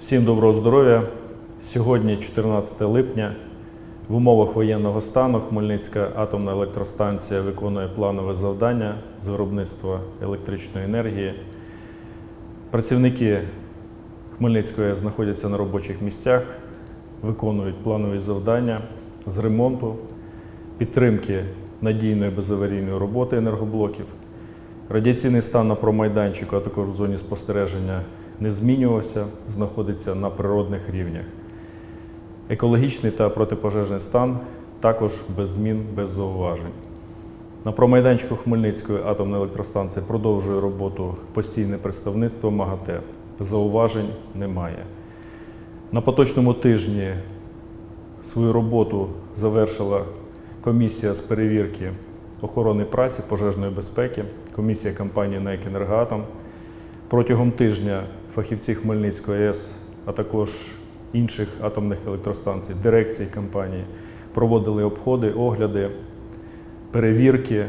Всім доброго здоров'я. Сьогодні, 14 липня, в умовах воєнного стану Хмельницька атомна електростанція виконує планове завдання з виробництва електричної енергії. Працівники Хмельницької знаходяться на робочих місцях, виконують планові завдання з ремонту, підтримки надійної безаварійної роботи енергоблоків. Радіаційний стан на промайданчику, а також в зоні спостереження не змінювався, знаходиться на природних рівнях. Екологічний та протипожежний стан також без змін, без зауважень. На промайданчику Хмельницької атомної електростанції продовжує роботу постійне представництво МАГАТЕ. Зауважень немає. На поточному тижні свою роботу завершила комісія з перевірки охорони праці, пожежної безпеки, комісія компанії НЕК «Енергоатом». Протягом тижня фахівці Хмельницької АЕС, а також інших атомних електростанцій, дирекції компанії проводили обходи, огляди, перевірки,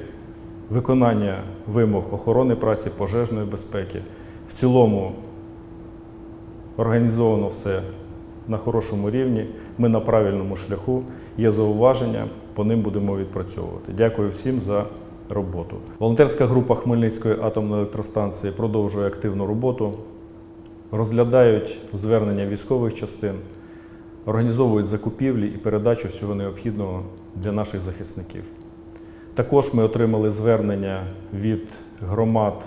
виконання вимог охорони праці, пожежної безпеки. В цілому організовано все на хорошому рівні. Ми на правильному шляху. Є зауваження, по ним будемо відпрацьовувати. Дякую всім за роботу. Волонтерська група Хмельницької атомної електростанції продовжує активну роботу, розглядають звернення військових частин, організовують закупівлі і передачу всього необхідного для наших захисників. Також ми отримали звернення від громад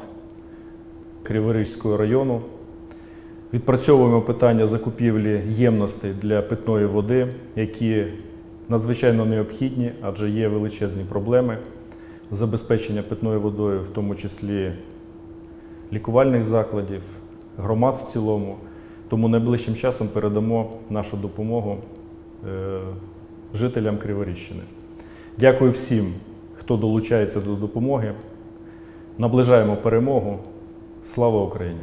Криворізького району. Відпрацьовуємо питання закупівлі ємностей для питної води, які надзвичайно необхідні, адже є величезні проблеми забезпечення питною водою, в тому числі лікувальних закладів, громад в цілому. Тому найближчим часом передамо нашу допомогу е, жителям Криворіщини. Дякую всім, хто долучається до допомоги. Наближаємо перемогу. Слава Україні!